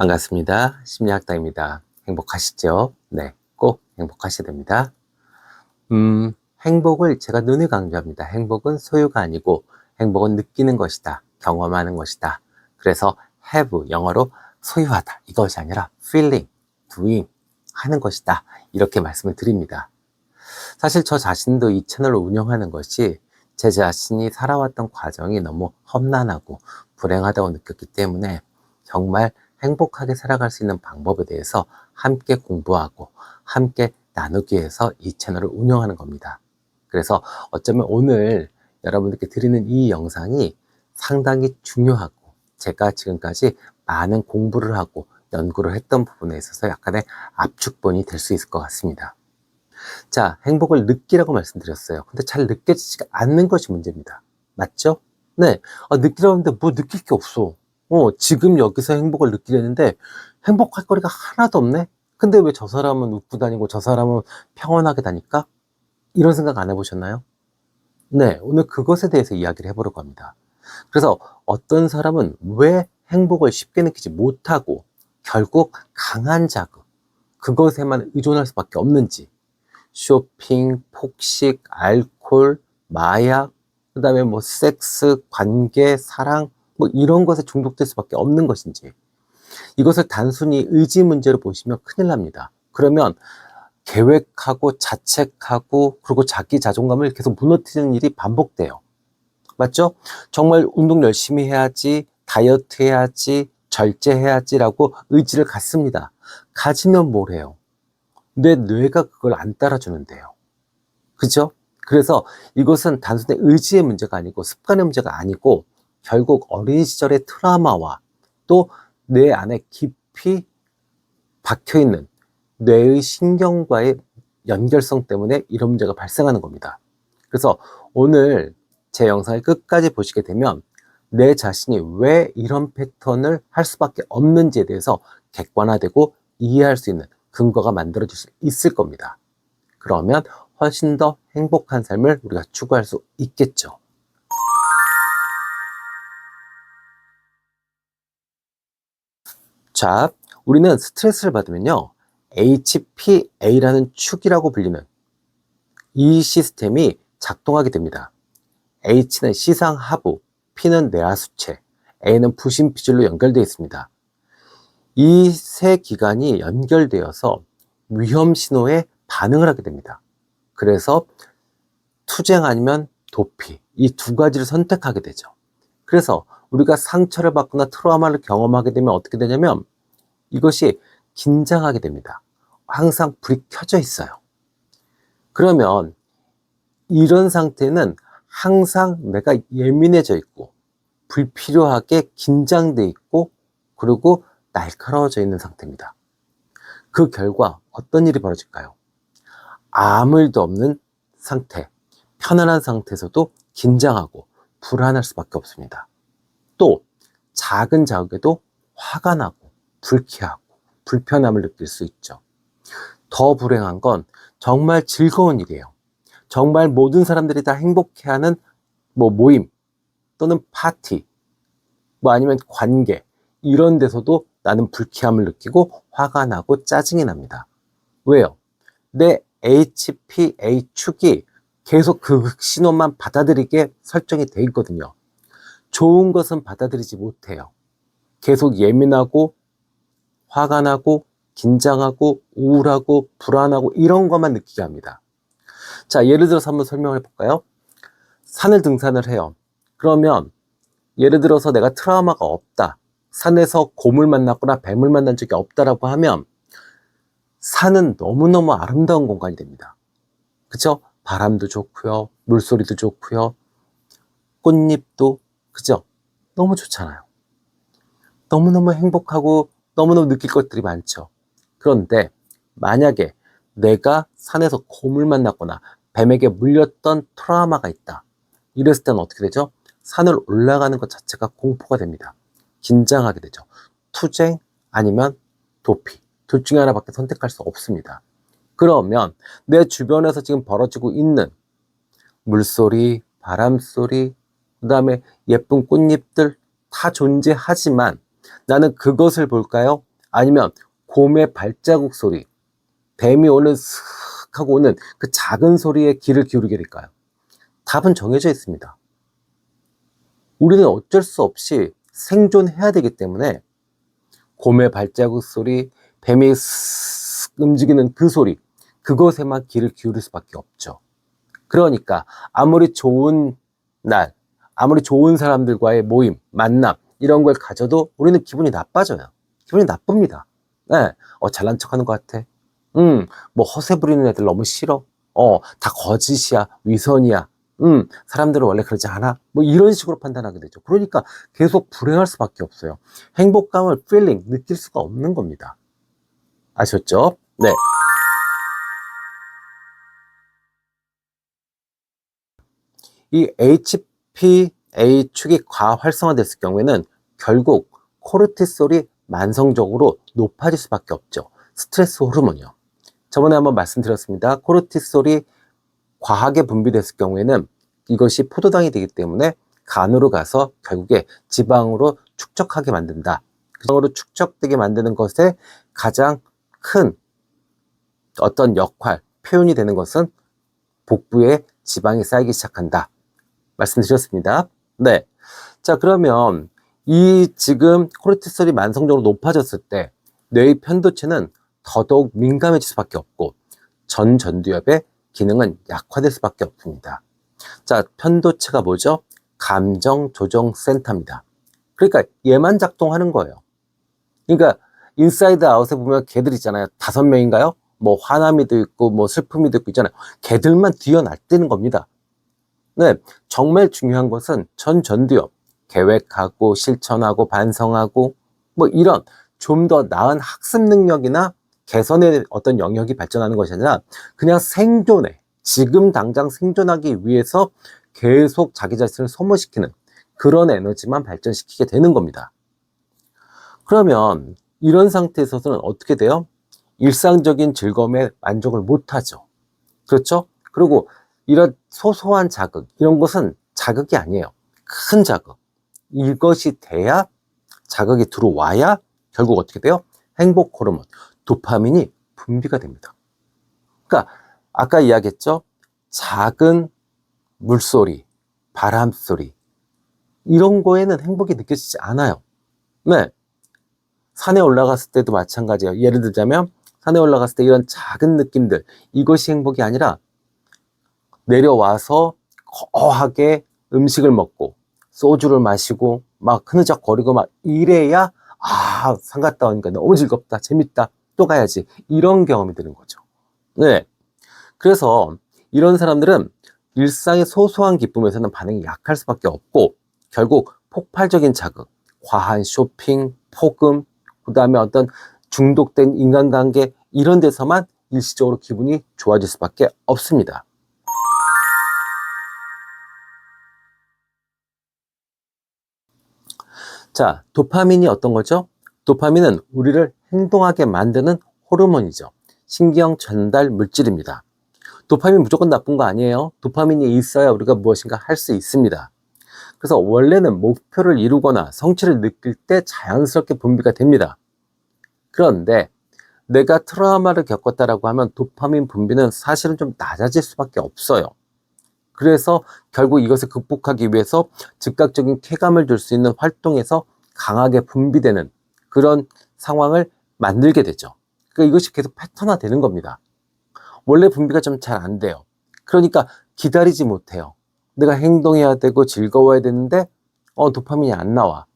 반갑습니다. 심리학당입니다. 행복하시죠? 네, 꼭 행복하셔야 됩니다. 음, 행복을 제가 눈을 강조합니다. 행복은 소유가 아니고 행복은 느끼는 것이다. 경험하는 것이다. 그래서 have, 영어로 소유하다. 이것이 아니라 feeling, doing, 하는 것이다. 이렇게 말씀을 드립니다. 사실 저 자신도 이 채널을 운영하는 것이 제 자신이 살아왔던 과정이 너무 험난하고 불행하다고 느꼈기 때문에 정말 행복하게 살아갈 수 있는 방법에 대해서 함께 공부하고 함께 나누기 위해서 이 채널을 운영하는 겁니다. 그래서 어쩌면 오늘 여러분들께 드리는 이 영상이 상당히 중요하고 제가 지금까지 많은 공부를 하고 연구를 했던 부분에 있어서 약간의 압축본이 될 수 있을 것 같습니다. 자, 행복을 느끼라고 말씀드렸어요. 근데 잘 느껴지지가 않는 것이 문제입니다. 맞죠? 네. 아, 느끼라고 하는데 뭐 느낄 게 없어. 어, 지금 여기서 행복을 느끼려는데 행복할 거리가 하나도 없네? 근데 왜 저 사람은 웃고 다니고 저 사람은 평온하게 다닐까? 이런 생각 안 해보셨나요? 네, 오늘 그것에 대해서 이야기를 해보려고 합니다. 그래서 어떤 사람은 왜 행복을 쉽게 느끼지 못하고 결국 강한 자극, 그것에만 의존할 수밖에 없는지, 쇼핑, 폭식, 알코올, 마약, 그 다음에 뭐 섹스, 관계, 사랑, 뭐 이런 것에 중독될 수밖에 없는 것인지, 이것을 단순히 의지 문제로 보시면 큰일 납니다. 그러면 계획하고 자책하고 그리고 자기 자존감을 계속 무너뜨리는 일이 반복돼요. 맞죠? 정말 운동 열심히 해야지, 다이어트 해야지, 절제해야지라고 의지를 갖습니다. 가지면 뭘 해요? 내 뇌가 그걸 안 따라주는데요. 그죠? 그래서 이것은 단순히 의지의 문제가 아니고 습관의 문제가 아니고 결국 어린 시절의 트라우마와 또 뇌 안에 깊이 박혀 있는 뇌의 신경과의 연결성 때문에 이런 문제가 발생하는 겁니다. 그래서 오늘 제 영상을 끝까지 보시게 되면 내 자신이 왜 이런 패턴을 할 수밖에 없는지에 대해서 객관화되고 이해할 수 있는 근거가 만들어질 수 있을 겁니다. 그러면 훨씬 더 행복한 삶을 우리가 추구할 수 있겠죠. 자, 우리는 스트레스를 받으면요. HPA라는 축이라고 불리는 이 시스템이 작동하게 됩니다. H는 시상하부, P는 내하수체, A는 부심피질로 연결되어 있습니다. 이 세 기관이 연결되어서 위험 신호에 반응을 하게 됩니다. 그래서 투쟁 아니면 도피, 이 두 가지를 선택하게 되죠. 그래서 우리가 상처를 받거나 트라우마를 경험하게 되면 어떻게 되냐면 이것이 긴장하게 됩니다. 항상 불이 켜져 있어요. 그러면 이런 상태는 항상 내가 예민해져 있고 불필요하게 긴장돼 있고 그리고 날카로워져 있는 상태입니다. 그 결과 어떤 일이 벌어질까요? 아무 일도 없는 상태, 편안한 상태에서도 긴장하고 불안할 수밖에 없습니다. 또 작은 자극에도 화가 나고 불쾌하고 불편함을 느낄 수 있죠. 더 불행한 건 정말 즐거운 일이에요. 정말 모든 사람들이 다 행복해하는 뭐 모임 또는 파티 뭐 아니면 관계 이런 데서도 나는 불쾌함을 느끼고 화가 나고 짜증이 납니다. 왜요? 내 HPA 축이 계속 그 신호만 받아들이게 설정이 돼 있거든요. 좋은 것은 받아들이지 못해요. 계속 예민하고 화가 나고 긴장하고 우울하고 불안하고 이런 것만 느끼게 합니다. 자, 예를 들어서 한번 설명해 볼까요? 산을 등산을 해요. 그러면 예를 들어서 내가 트라우마가 없다. 산에서 곰을 만났거나 뱀을 만난 적이 없다라고 하면 산은 너무너무 아름다운 공간이 됩니다. 그쵸? 바람도 좋고요. 물소리도 좋고요. 꽃잎도 그죠? 너무 좋잖아요. 너무너무 행복하고 너무너무 느낄 것들이 많죠. 그런데 만약에 내가 산에서 곰을 만났거나 뱀에게 물렸던 트라우마가 있다. 이랬을 때는 어떻게 되죠? 산을 올라가는 것 자체가 공포가 됩니다. 긴장하게 되죠. 투쟁 아니면 도피. 둘 중에 하나밖에 선택할 수 없습니다. 그러면 내 주변에서 지금 벌어지고 있는 물소리, 바람소리, 그 다음에 예쁜 꽃잎들 다 존재하지만 나는 그것을 볼까요? 아니면 곰의 발자국 소리, 뱀이 오는 슥 하고 오는 그 작은 소리에 귀를 기울이게 될까요? 답은 정해져 있습니다. 우리는 어쩔 수 없이 생존해야 되기 때문에 곰의 발자국 소리, 뱀이 슥 움직이는 그 소리, 그것에만 귀를 기울일 수밖에 없죠. 그러니까 아무리 좋은 날, 아무리 좋은 사람들과의 모임, 만남 이런 걸 가져도 우리는 기분이 나빠져요. 기분이 나쁩니다. 네, 어 잘난 척 하는 것 같아. 음, 뭐 허세 부리는 애들 너무 싫어. 어, 다 거짓이야, 위선이야. 음, 사람들은 원래 그러지 않아. 뭐 이런 식으로 판단하게 되죠. 그러니까 계속 불행할 수밖에 없어요. 행복감을 feeling 느낄 수가 없는 겁니다. 아셨죠? 네. 이 HPA 축이 과활성화됐을 경우에는 결국 코르티솔이 만성적으로 높아질 수밖에 없죠. 스트레스 호르몬이요. 저번에 한번 말씀드렸습니다. 코르티솔이 과하게 분비됐을 경우에는 이것이 포도당이 되기 때문에 간으로 가서 결국에 지방으로 축적하게 만든다. 그 지방으로 축적되게 만드는 것에 가장 큰 어떤 역할, 표현이 되는 것은 복부에 지방이 쌓이기 시작한다. 말씀드렸습니다. 네. 자, 그러면 이 지금 코르티솔이 만성적으로 높아졌을 때 뇌의 편도체는 더더욱 민감해질 수밖에 없고 전전두엽의 기능은 약화될 수밖에 없습니다. 자, 편도체가 뭐죠? 감정 조정 센터입니다. 그러니까 얘만 작동하는 거예요. 그러니까 인사이드 아웃에 보면 개들 있잖아요. 다섯 명인가요? 뭐 화남이도 있고 뭐 슬픔이도 있고 있잖아요. 개들만 뛰어날뛰는 겁니다. 네, 정말 중요한 것은 전전두엽 계획하고 실천하고 반성하고 뭐 이런 좀 더 나은 학습 능력이나 개선의 어떤 영역이 발전하는 것이 아니라 그냥 생존에 지금 당장 생존하기 위해서 계속 자기 자신을 소모시키는 그런 에너지만 발전시키게 되는 겁니다. 그러면 이런 상태에서는 어떻게 돼요? 일상적인 즐거움에 만족을 못하죠. 그렇죠? 그리고 이런 소소한 자극, 이런 것은 자극이 아니에요. 큰 자극. 이것이 돼야 자극이 들어와야 결국 어떻게 돼요? 행복 호르몬, 도파민이 분비가 됩니다. 그러니까 아까 이야기했죠? 작은 물소리, 바람소리 이런 거에는 행복이 느껴지지 않아요. 네. 산에 올라갔을 때도 마찬가지예요. 예를 들자면 산에 올라갔을 때 이런 작은 느낌들 이것이 행복이 아니라 내려와서 거하게 음식을 먹고 소주를 마시고 막 흐느적거리고 막 이래야 아, 산 갔다 오니까 너무 즐겁다, 재밌다, 또 가야지. 이런 경험이 드는 거죠. 네. 그래서 이런 사람들은 일상의 소소한 기쁨에서는 반응이 약할 수밖에 없고 결국 폭발적인 자극, 과한 쇼핑, 폭음, 그 다음에 어떤 중독된 인간관계 이런 데서만 일시적으로 기분이 좋아질 수밖에 없습니다. 자, 도파민이 어떤 거죠? 도파민은 우리를 행동하게 만드는 호르몬이죠. 신경 전달 물질입니다. 도파민 무조건 나쁜 거 아니에요. 도파민이 있어야 우리가 무엇인가 할 수 있습니다. 그래서 원래는 목표를 이루거나 성취를 느낄 때 자연스럽게 분비가 됩니다. 그런데 내가 트라우마를 겪었다라고 하면 도파민 분비는 사실은 좀 낮아질 수밖에 없어요. 그래서 결국 이것을 극복하기 위해서 즉각적인 쾌감을 줄 수 있는 활동에서 강하게 분비되는 그런 상황을 만들게 되죠. 그러니까 이것이 계속 패턴화 되는 겁니다. 원래 분비가 좀 잘 안 돼요. 그러니까 기다리지 못해요. 내가 행동해야 되고 즐거워야 되는데 어 도파민이 안 나와.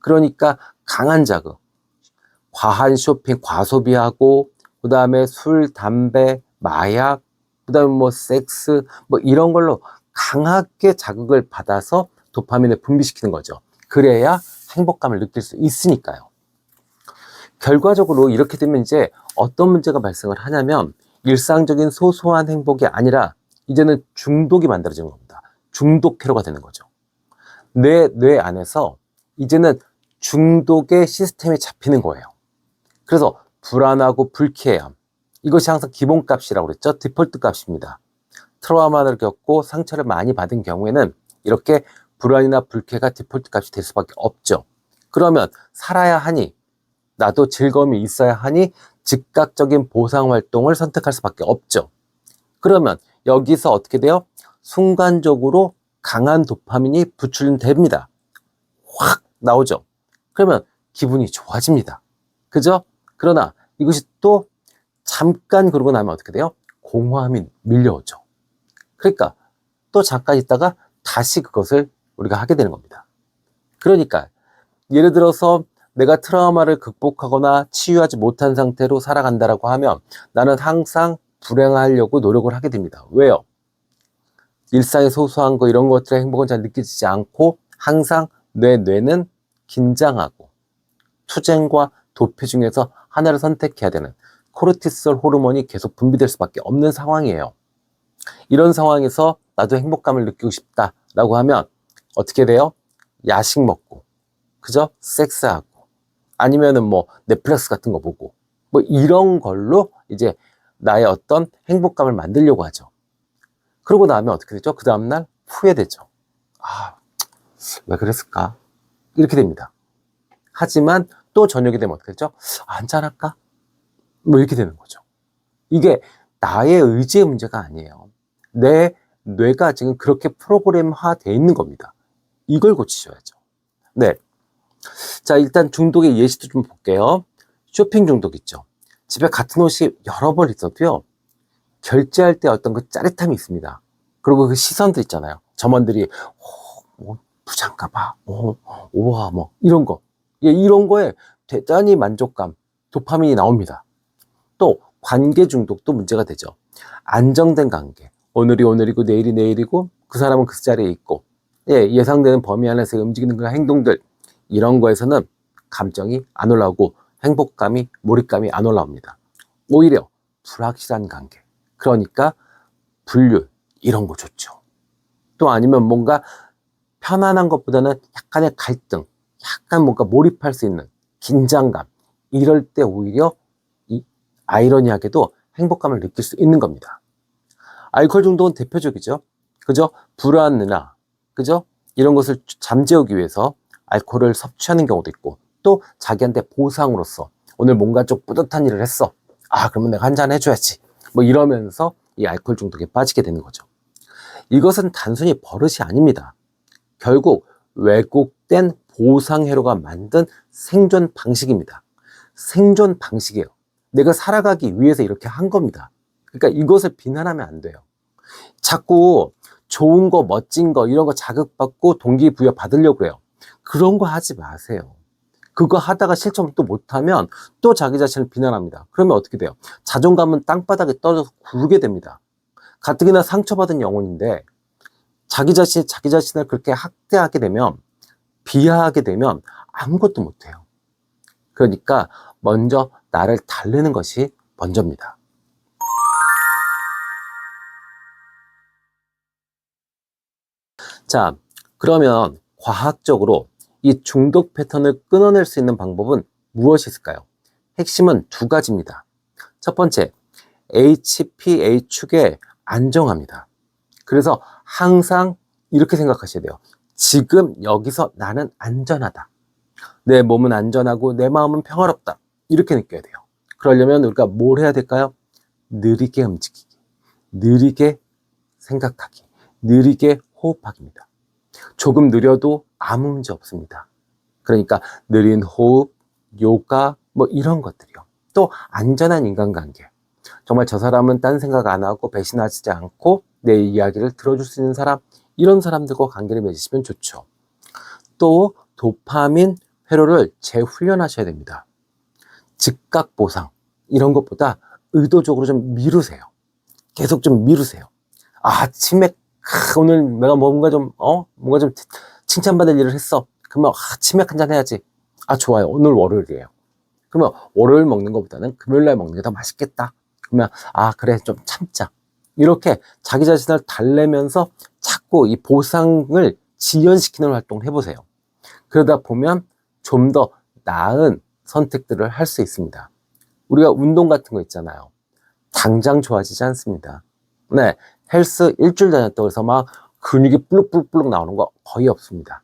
그러니까 강한 자극, 과한 쇼핑, 과소비하고 그 다음에 술, 담배, 마약, 그 다음에 뭐 섹스 뭐 이런 걸로 강하게 자극을 받아서 도파민을 분비시키는 거죠. 그래야 행복감을 느낄 수 있으니까요. 결과적으로 이렇게 되면 이제 어떤 문제가 발생을 하냐면 일상적인 소소한 행복이 아니라 이제는 중독이 만들어지는 겁니다. 중독 회로가 되는 거죠. 내뇌 안에서 이제는 중독의 시스템이 잡히는 거예요. 그래서 불안하고 불쾌함 이것이 항상 기본값이라고 그랬죠. 디폴트 값입니다. 트라우마를 겪고 상처를 많이 받은 경우에는 이렇게 불안이나 불쾌가 디폴트 값이 될 수밖에 없죠. 그러면 살아야 하니 나도 즐거움이 있어야 하니 즉각적인 보상 활동을 선택할 수밖에 없죠. 그러면 여기서 어떻게 돼요? 순간적으로 강한 도파민이 부출됩니다. 확 나오죠. 그러면 기분이 좋아집니다. 그죠? 그러나 이것이 또 잠깐 그러고 나면 어떻게 돼요? 공허함이 밀려오죠. 그러니까 또 잠깐 있다가 다시 그것을 우리가 하게 되는 겁니다. 그러니까 예를 들어서 내가 트라우마를 극복하거나 치유하지 못한 상태로 살아간다라고 하면 나는 항상 불행하려고 노력을 하게 됩니다. 왜요? 일상의 소소한 거 이런 것들의 행복은 잘 느껴지지 않고 항상 내 뇌는 긴장하고 투쟁과 도피 중에서 하나를 선택해야 되는 코르티솔 호르몬이 계속 분비될 수밖에 없는 상황이에요. 이런 상황에서 나도 행복감을 느끼고 싶다라고 하면 어떻게 돼요? 야식 먹고, 그죠? 섹스하고, 아니면은 뭐 넷플릭스 같은 거 보고, 뭐 이런 걸로 이제 나의 어떤 행복감을 만들려고 하죠. 그러고 나면 어떻게 되죠? 그 다음날 후회되죠. 아, 왜 그랬을까? 이렇게 됩니다. 하지만 또 저녁이 되면 어떻게 되죠? 아, 한잔할까? 뭐 이렇게 되는 거죠. 이게 나의 의지의 문제가 아니에요. 내 뇌가 지금 그렇게 프로그램화 되어 있는 겁니다. 이걸 고치셔야죠. 네. 자, 일단 중독의 예시도 좀 볼게요. 쇼핑 중독 있죠. 집에 같은 옷이 여러 벌 있어도요. 결제할 때 어떤 그 짜릿함이 있습니다. 그리고 그 시선도 있잖아요. 점원들이 오, 오 부장가 봐. 오, 우와 뭐 이런 거. 예, 이런 거에 대단히 만족감, 도파민이 나옵니다. 또 관계 중독도 문제가 되죠. 안정된 관계. 오늘이 오늘이고 내일이 내일이고 그 사람은 그 자리에 있고 예, 예상되는 범위 안에서 움직이는 그런 행동들 이런 거에서는 감정이 안 올라오고 행복감이 몰입감이 안 올라옵니다. 오히려 불확실한 관계. 그러니까 분류 이런 거 좋죠. 또 아니면 뭔가 편안한 것보다는 약간의 갈등, 약간 뭔가 몰입할 수 있는 긴장감 이럴 때 오히려 이 아이러니하게도 행복감을 느낄 수 있는 겁니다. 알코올 중독은 대표적이죠. 그죠? 불안이나 그죠? 이런 것을 잠재우기 위해서 알코올을 섭취하는 경우도 있고 또 자기한테 보상으로서 오늘 뭔가 좀 뿌듯한 일을 했어. 아, 그러면 내가 한 잔 해줘야지. 뭐 이러면서 이 알코올 중독에 빠지게 되는 거죠. 이것은 단순히 버릇이 아닙니다. 결국 왜곡된 보상회로가 만든 생존 방식입니다. 생존 방식이에요. 내가 살아가기 위해서 이렇게 한 겁니다. 그러니까 이것을 비난하면 안 돼요. 자꾸 좋은 거, 멋진 거, 이런 거 자극받고 동기부여 받으려고 해요. 그런 거 하지 마세요. 그거 하다가 실천 또 못하면 또 자기 자신을 비난합니다. 그러면 어떻게 돼요? 자존감은 땅바닥에 떨어져서 구르게 됩니다. 가뜩이나 상처받은 영혼인데 자기 자신, 자기 자신을 그렇게 학대하게 되면 비하하게 되면 아무것도 못해요. 그러니까 먼저 나를 달래는 것이 먼저입니다. 자, 그러면 과학적으로 이 중독 패턴을 끊어낼 수 있는 방법은 무엇이 있을까요? 핵심은 두 가지입니다. 첫 번째, HPA 축에 안정합니다. 그래서 항상 이렇게 생각하셔야 돼요. 지금 여기서 나는 안전하다. 내 몸은 안전하고 내 마음은 평화롭다. 이렇게 느껴야 돼요. 그러려면 우리가 뭘 해야 될까요? 느리게 움직이기, 느리게 생각하기, 느리게 호흡하기입니다. 조금 느려도 아무 문제 없습니다. 그러니까 느린 호흡, 요가, 뭐 이런 것들이요. 또 안전한 인간관계. 정말 저 사람은 딴 생각 안 하고 배신하지 않고 내 이야기를 들어줄 수 있는 사람, 이런 사람들과 관계를 맺으시면 좋죠. 또 도파민 회로를 재훈련하셔야 됩니다. 즉각 보상 이런 것보다 의도적으로 좀 미루세요. 계속 좀 미루세요. 아, 치맥 오늘 내가 뭔가 좀, 어? 뭔가 좀 칭찬받을 일을 했어. 그러면, 아, 치맥 한잔 해야지. 아, 좋아요. 오늘 월요일이에요. 그러면 월요일 먹는 것보다는 금요일 날 먹는 게 더 맛있겠다. 그러면, 아, 그래. 좀 참자. 이렇게 자기 자신을 달래면서 자꾸 이 보상을 지연시키는 활동을 해보세요. 그러다 보면 좀 더 나은 선택들을 할 수 있습니다. 우리가 운동 같은 거 있잖아요. 당장 좋아지지 않습니다. 네. 헬스 일주일 다녔다고 해서 막 근육이 뿔룩뿔룩 나오는 거 거의 없습니다.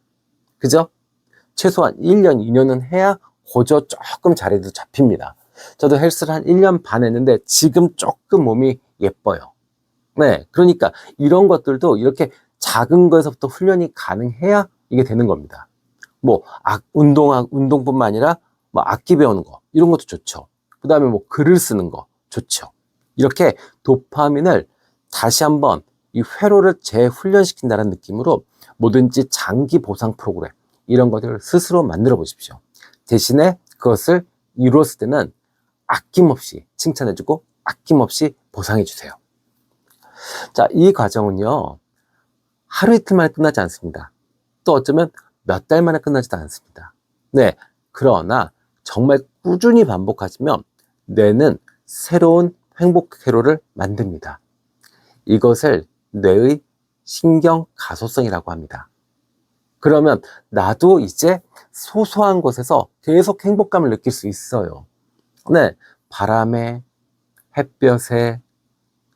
그죠? 최소한 1년, 2년은 해야 고저 조금 자리도 잡힙니다. 저도 헬스를 한 1년 반 했는데 지금 조금 몸이 예뻐요. 네. 그러니까 이런 것들도 이렇게 작은 거에서부터 훈련이 가능해야 이게 되는 겁니다. 뭐, 악, 운동, 운동뿐만 아니라 뭐 악기 배우는 거, 이런 것도 좋죠. 그 다음에 뭐 글을 쓰는 거, 좋죠. 이렇게 도파민을 다시 한번 이 회로를 재훈련시킨다는 느낌으로 뭐든지 장기 보상 프로그램, 이런 것들을 스스로 만들어 보십시오. 대신에 그것을 이루었을 때는 아낌없이 칭찬해주고 아낌없이 보상해주세요. 자, 이 과정은요, 하루 이틀 만에 끝나지 않습니다. 또 어쩌면 몇 달 만에 끝나지도 않습니다. 네. 그러나 정말 꾸준히 반복하시면 뇌는 새로운 행복 회로를 만듭니다. 이것을 뇌의 신경 가소성이라고 합니다. 그러면 나도 이제 소소한 곳에서 계속 행복감을 느낄 수 있어요. 네. 바람에, 햇볕에,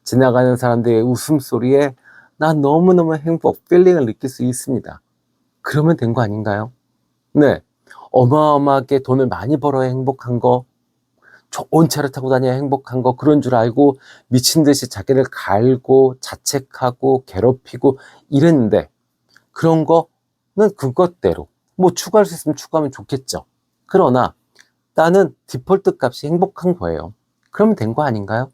지나가는 사람들의 웃음소리에 나 너무너무 행복, 필링을 느낄 수 있습니다. 그러면 된 거 아닌가요? 네. 어마어마하게 돈을 많이 벌어야 행복한 거, 좋은 차를 타고 다녀야 행복한 거, 그런 줄 알고 미친 듯이 자기를 갈고 자책하고 괴롭히고 이랬는데, 그런 거는 그것대로, 뭐 추가할 수 있으면 추가하면 좋겠죠. 그러나 나는 디폴트 값이 행복한 거예요. 그러면 된 거 아닌가요?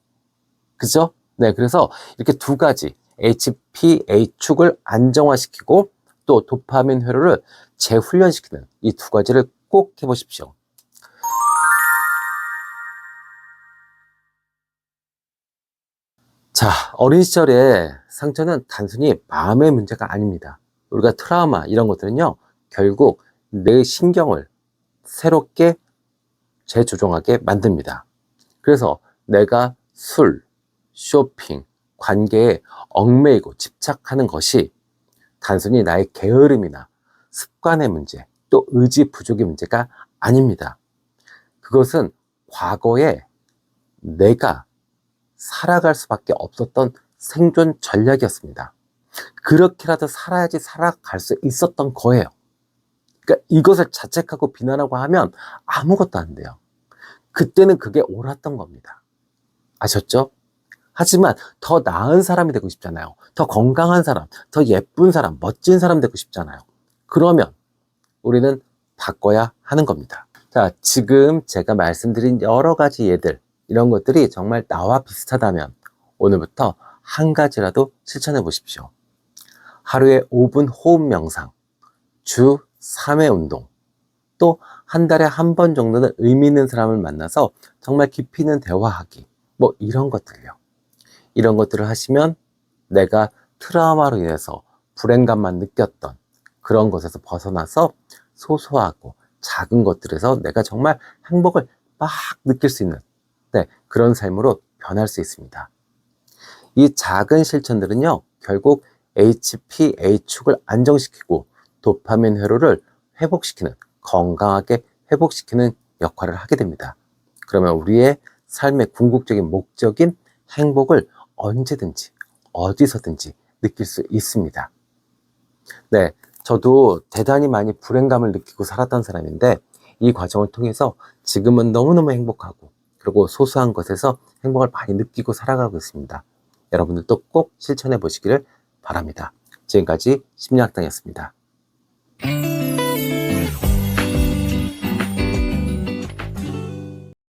그죠? 네. 그래서 이렇게 두 가지, HPA축을 안정화시키고 또 도파민 회로를 재훈련시키는 이 두 가지를 꼭 해보십시오. 자, 어린 시절에 상처는 단순히 마음의 문제가 아닙니다. 우리가 트라우마 이런 것들은요, 결국 내 신경을 새롭게 재조정하게 만듭니다. 그래서 내가 술, 쇼핑, 관계에 얽매이고 집착하는 것이 단순히 나의 게으름이나 습관의 문제, 또 의지 부족의 문제가 아닙니다. 그것은 과거에 내가 살아갈 수밖에 없었던 생존 전략이었습니다. 그렇게라도 살아야지 살아갈 수 있었던 거예요. 그러니까 이것을 자책하고 비난하고 하면 아무것도 안 돼요. 그때는 그게 옳았던 겁니다. 아셨죠? 하지만 더 나은 사람이 되고 싶잖아요. 더 건강한 사람, 더 예쁜 사람, 멋진 사람 되고 싶잖아요. 그러면 우리는 바꿔야 하는 겁니다. 자, 지금 제가 말씀드린 여러 가지 예들, 이런 것들이 정말 나와 비슷하다면 오늘부터 한 가지라도 실천해 보십시오. 하루에 5분 호흡 명상, 주 3회 운동, 또 한 달에 한 번 정도는 의미 있는 사람을 만나서 정말 깊이 있는 대화하기, 뭐 이런 것들요. 이런 것들을 하시면 내가 트라우마로 인해서 불행감만 느꼈던 그런 것에서 벗어나서 소소하고 작은 것들에서 내가 정말 행복을 막 느낄 수 있는 네, 그런 삶으로 변할 수 있습니다. 이 작은 실천들은요, 결국 HPA축을 안정시키고 도파민 회로를 회복시키는, 건강하게 회복시키는 역할을 하게 됩니다. 그러면 우리의 삶의 궁극적인 목적인 행복을 언제든지, 어디서든지 느낄 수 있습니다. 네, 저도 대단히 많이 불행감을 느끼고 살았던 사람인데, 이 과정을 통해서 지금은 너무너무 행복하고, 그리고 소소한 것에서 행복을 많이 느끼고 살아가고 있습니다. 여러분들도 꼭 실천해 보시기를 바랍니다. 지금까지 심리학당이었습니다.